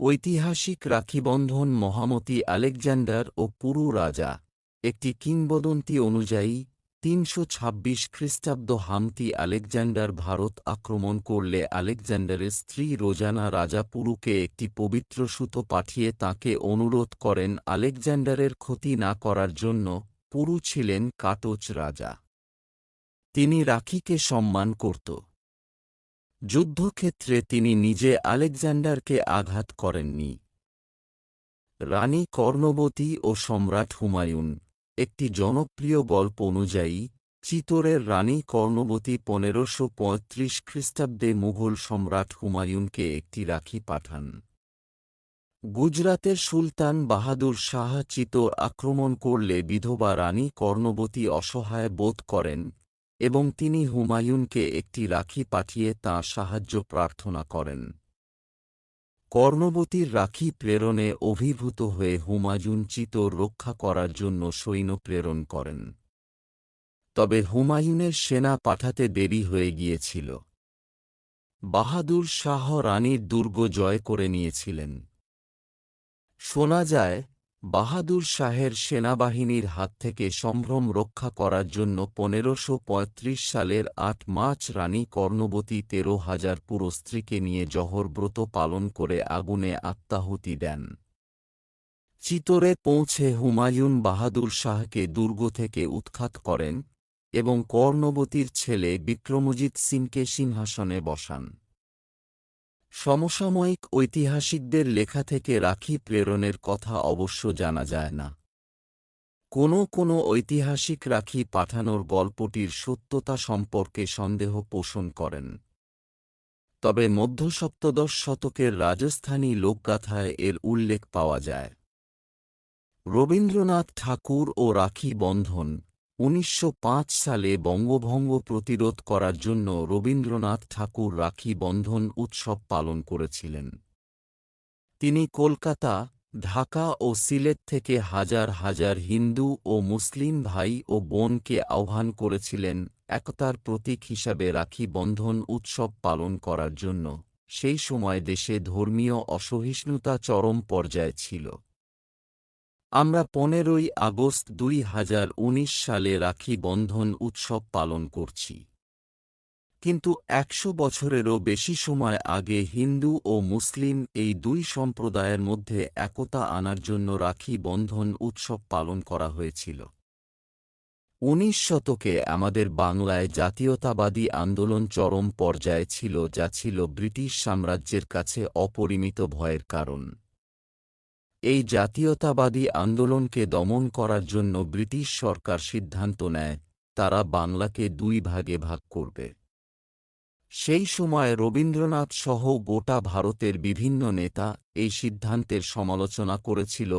ঐতিহাসিক রাখিবন্ধন মহামতি আলেকজান্ডার ও পুরু রাজা, একটি কিংবদন্তি অনুযায়ী, তিনশো ছাব্বিশ খ্রিস্টাব্দ হামতি আলেকজান্ডার ভারত আক্রমণ করলে আলেকজান্ডারের স্ত্রী রোজানা রাজা পুরুকে একটি পবিত্র সুতো পাঠিয়ে তাকে অনুরোধ করেন আলেকজান্ডারের ক্ষতি না করার জন্য পুরু ছিলেন কাটোচ রাজা। তিনি রাখিকে সম্মান করত। যুদ্ধক্ষেত্রে তিনি নিজে আলেকজান্ডারকে আঘাত করেননি। রানী কর্ণবতী ও সম্রাট হুমায়ুন, একটি জনপ্রিয় গল্প অনুযায়ী, চিতোরের রানী কর্ণবতী পনেরোশো পঁয়ত্রিশ খ্রিস্টাব্দে মুঘল সম্রাট হুমায়ুনকে একটি রাখি পাঠান। গুজরাতের সুলতান বাহাদুর শাহ চিতোর আক্রমণ করলে বিধবা রানী কর্ণবতী অসহায় বোধ করেন। এবং তিনি হুমায়ুনকে একটি রাখি পাঠিয়ে তাঁর সাহায্য প্রার্থনা করেন। কর্ণবতীর রাখি প্রেরণে অভিভূত হয়ে হুমায়ুন চিতোর রক্ষা করার জন্য সৈন্য প্রেরণ করেন। তবে হুমায়ুনের সেনা পাঠাতে দেরি হয়ে গিয়েছিল। বাহাদুর শাহ রানীর দুর্গ জয় করে নিয়েছিলেন। শোনা যায় বাহাদুর শাহের সেনাবাহিনীর হাত থেকে সম্ভ্রম রক্ষা করার জন্য পনেরোশো সালের আট মার্চ রানী কর্ণবতী তেরো হাজার পুরো স্ত্রীকে নিয়ে জহরব্রত পালন করে আগুনে আত্মাহুতি দেন। চিতরে পৌঁছে হুমায়ুন বাহাদুর শাহকে দুর্গ থেকে উৎখাত করেন এবং কর্ণবতীর ছেলে বিক্রমজিৎ সিংকে সিংহাসনে বসান। সমসাময়িক ঐতিহাসিকদের লেখা থেকে রাখি প্রেরণের কথা অবশ্য জানা যায় না। কোনো কোনো ঐতিহাসিক রাখি পাঠানোর গল্পটির সত্যতা সম্পর্কে সন্দেহ পোষণ করেন। তবে মধ্যসপ্তদশ শতকের রাজস্থানী লোকগাথায় এর উল্লেখ পাওয়া যায়। রবীন্দ্রনাথ ঠাকুর ও রাখি বন্ধন উনিশশো পাঁচ সালে বঙ্গভঙ্গ প্রতিরোধ করার জন্য রবীন্দ্রনাথ ঠাকুর রাখি বন্ধন উৎসব পালন করেছিলেন। তিনি কলকাতা, ঢাকা ও সিলেট থেকে হাজার হাজার হিন্দু ও মুসলিম ভাই ও বোনকে আহ্বান করেছিলেন একতার প্রতীক হিসাবে রাখি বন্ধন উৎসব পালন করার জন্য। সেই সময় দেশে ধর্মীয় অসহিষ্ণুতা চরম পর্যায়ে ছিল। আমরা পনেরোই আগস্ট দুই হাজার উনিশ সালে রাখি বন্ধন উৎসব পালন করছি। কিন্তু একশো বছরেরও বেশি সময় আগে হিন্দু ও মুসলিম এই দুই সম্প্রদায়ের মধ্যে একতা আনার জন্য রাখি বন্ধন উৎসব পালন করা হয়েছিল। উনিশ শতকে আমাদের বাংলায় জাতীয়তাবাদী আন্দোলন চরম পর্যায়ে ছিল, যা ছিল ব্রিটিশ সাম্রাজ্যের কাছে অপরিমিত ভয়ের কারণ। এই জাতীয়তাবাদী আন্দোলনকে দমন করার জন্য ব্রিটিশ সরকার সিদ্ধান্ত নেয়, তারা বাংলাকে দুই ভাগে ভাগ করবে। সেই সময় রবীন্দ্রনাথ সহ গোটা ভারতের বিভিন্ন নেতা এই সিদ্ধান্তের সমালোচনা করেছিল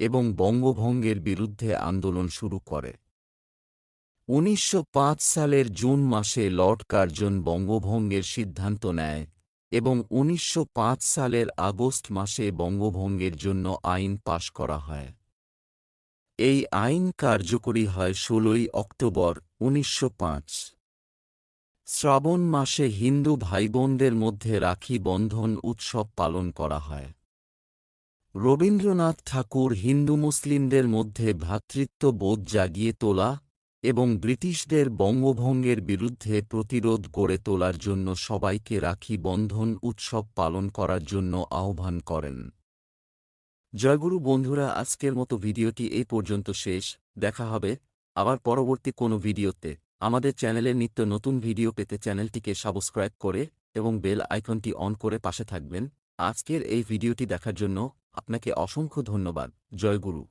এবং বঙ্গভঙ্গের বিরুদ্ধে আন্দোলন শুরু করে। উনিশশো পাঁচ সালের জুন মাসে লর্ড কার্জন বঙ্গভঙ্গের সিদ্ধান্ত নেয় এবং উনিশশো পাঁচ সালের আগস্ট মাসে বঙ্গভঙ্গের জন্য আইন পাশ করা হয়। এই আইন কার্যকরী হয় ষোলোই অক্টোবর, উনিশশো পাঁচ। শ্রাবণ মাসে হিন্দু ভাইবোনদের মধ্যে রাখি বন্ধন উৎসব পালন করা হয়। রবীন্দ্রনাথ ঠাকুর হিন্দু মুসলিমদের মধ্যে ভ্রাতৃত্ব বোধ জাগিয়ে তোলা এবং ব্রিটিশদের বঙ্গভঙ্গের বিরুদ্ধে প্রতিরোধ গড়ে তোলার জন্য সবাইকে রাখি বন্ধন উৎসব পালন করার জন্য আহ্বান করেন। জয়গুরু বন্ধুরা, আজকের মতো ভিডিওটি এই পর্যন্ত শেষ। দেখা হবে আবার পরবর্তী কোনো ভিডিওতে। আমাদের চ্যানেলে নিত্য নতুন ভিডিও পেতে চ্যানেলটিকে সাবস্ক্রাইব করে এবং বেল আইকনটি অন করে পাশে থাকবেন। আজকের এই ভিডিওটি দেখার জন্য আপনাকে অসংখ্য ধন্যবাদ। জয়গুরু।